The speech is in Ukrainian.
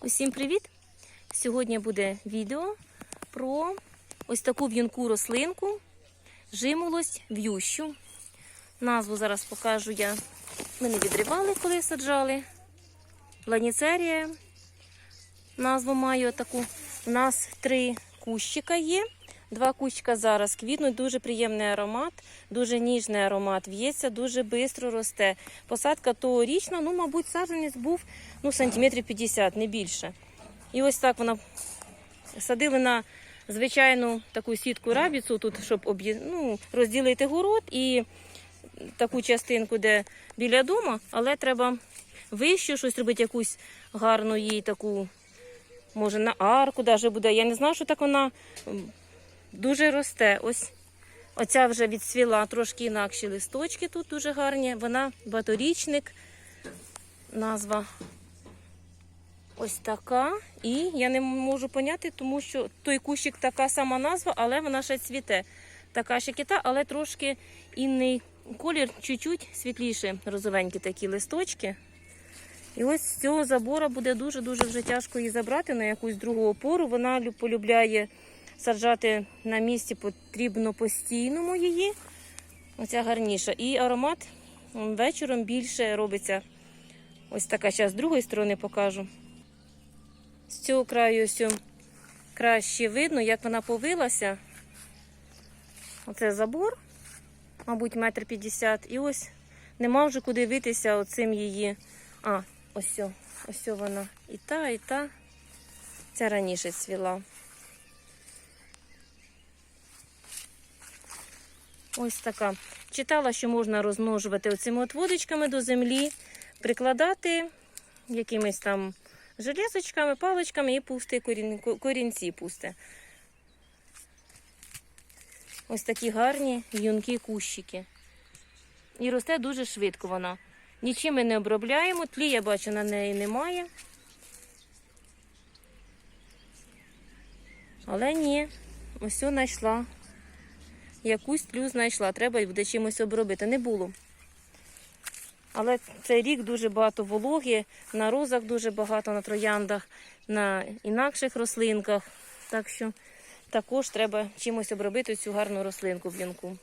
Усім привіт! Сьогодні буде відео про ось таку в'юнку рослинку, жимолость в'ющу. Назву зараз покажу я. Ми не відривали, коли саджали. Ланіцерія. Назву маю таку. У нас три кущика є. Два кущика зараз квітнуть, дуже приємний аромат, дуже ніжний аромат. В'ється, дуже швидко росте. Посадка тогорічна, ну, мабуть, саджанець був ну, сантиметрів 50, не більше. І ось так вона садили на звичайну таку сітку рабіцу, тут, щоб ну, розділити город і таку частинку, де біля дому, але треба вище щось робити, якусь гарну їй таку, може, на арку даже буде. Я не знаю, що так вона дуже росте. Ось оця вже відсвіла трошки інакші листочки тут дуже гарні. Вона баторічник, назва ось така. І я не можу поняти, тому що той кущик така сама назва, але вона ще цвіте. Така ще кита, але трошки інний колір, чуть-чуть світліше, розовенькі такі листочки. І ось з цього забора буде дуже-дуже вже тяжко її забрати на якусь другу опору. Вона полюбляє саджати на місці потрібно постійному її. Оця гарніша. І аромат вечором більше робиться. Ось така зараз з другої сторони покажу. З цього краю ось краще видно, як вона повилася. Оце забор, мабуть, метр п'ятдесят. І ось нема вже куди витися оцим її. А, ось, ось вона. І та, і та. Ця раніше цвіла. Ось така. Читала, що можна розмножувати оцими от водичками до землі, прикладати якимись там железочками, паличками і пусти корін... корінці пусти. Ось такі гарні юнкі кущики. І росте дуже швидко вона. Нічим ми не обробляємо, тлі я бачу на неї немає. Але ні, ось знайшла. Якусь тлю знайшла. Треба буде чимось обробити. Не було. Але цей рік дуже багато вологи, на розах дуже багато, на трояндах, на інакших рослинках. Так що також треба чимось обробити цю гарну рослинку в вінку.